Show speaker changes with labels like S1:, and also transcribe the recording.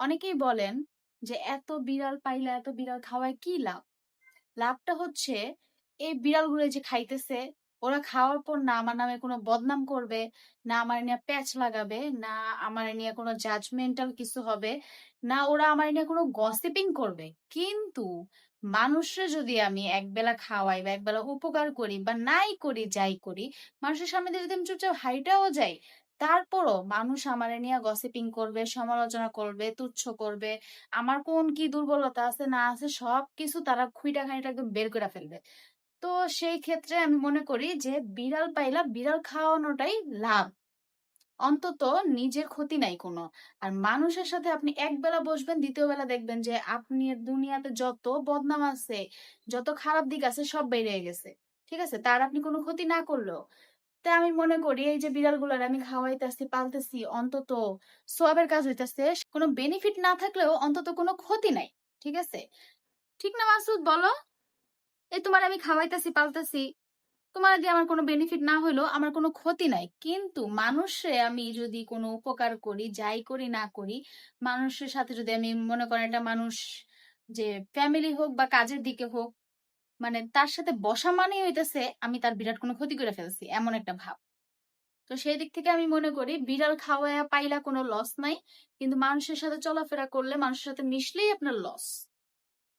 S1: অনেকেই বলেন যে, এত বিড়াল পাইলা এত বিড়াল খাওয়ায় কি লাভ? লাভটা হচ্ছে, এই বিড়ালগুলো যে খাইতেছে, ওরা খাওয়ার পর না আমার নামে কোনো বদনাম করবে, না আমার নিয়ে প্যাচ লাগাবে, না আমার নিয়ে কোনো জাজমেন্টাল কিছু হবে, না ওরা আমার নিয়ে কোনো গসিপিং করবে। কিন্তু মানুষের যদি আমি একবেলা খাওয়াই বা একবেলা উপকার করি বা নাই করি, যাই করি, মানুষের সামনে যদি আমি চুপচাপ হাইটাও যাই তারপরও মানুষ আমার নিয়ে গসিপিং করবে, সমালোচনা করবে, তুচ্ছ করবে। আমার কোন কি দুর্বলতা আছে, না আছে, সবকিছু তারা খুইটা খানিটা একদম বের করে ফেলবে। তো সেই ক্ষেত্রে আমি মনে করি যে বিড়াল পাইলা বিড়াল খাওয়ানোটাই লাভ। অন্তত নিজের ক্ষতি নাই কোনো। আর মানুষের সাথে আপনি এক বেলা বসবেন দ্বিতীয় বেলা দেখবেন যে আপনি দুনিয়াতে যত বদনাম আছে, যত খারাপ দিক আছে সব বেড়ে গেছে। ঠিক আছে? তার আপনি কোনো ক্ষতি না করলেও। তা আমি মনে করি, এই যে বিড়ালগুলোর আমি খাওয়াইতেছি, পালতেছি, অন্তত সোয়াবের কাজ হইতেছে, কোনো বেনিফিট না থাকলেও অন্তত কোনো ক্ষতি নাই, ঠিক আছে? ঠিক না মাসুদ, বলো? এই তোমার আমি খাওয়াইতেছি, পালতেছি, তোমার দিয়ে আমার কোনো বেনিফিট না হইলেও আমার কোনো ক্ষতি নাই। কিন্তু মানুষে আমি যদি কোনো উপকার করি, যাই করি না করি, মানুষের সাথে যদি আমি মনে করেন একটা মানুষ যে ফ্যামিলি হোক বা কাজের দিকে হোক মানে তার সাথে বসা মানে হইতেছে আমি তার বিরাট কোনো ক্ষতি করে ফেলছি, এমন একটা ভাব। তো সেই দিক থেকে আমি মনে করি বিড়াল খাওয়া পাইলা কোনো লস নাই, কিন্তু মানুষের সাথে চলাফেরা করলে মানুষের সাথে মিশলেই আপনার লস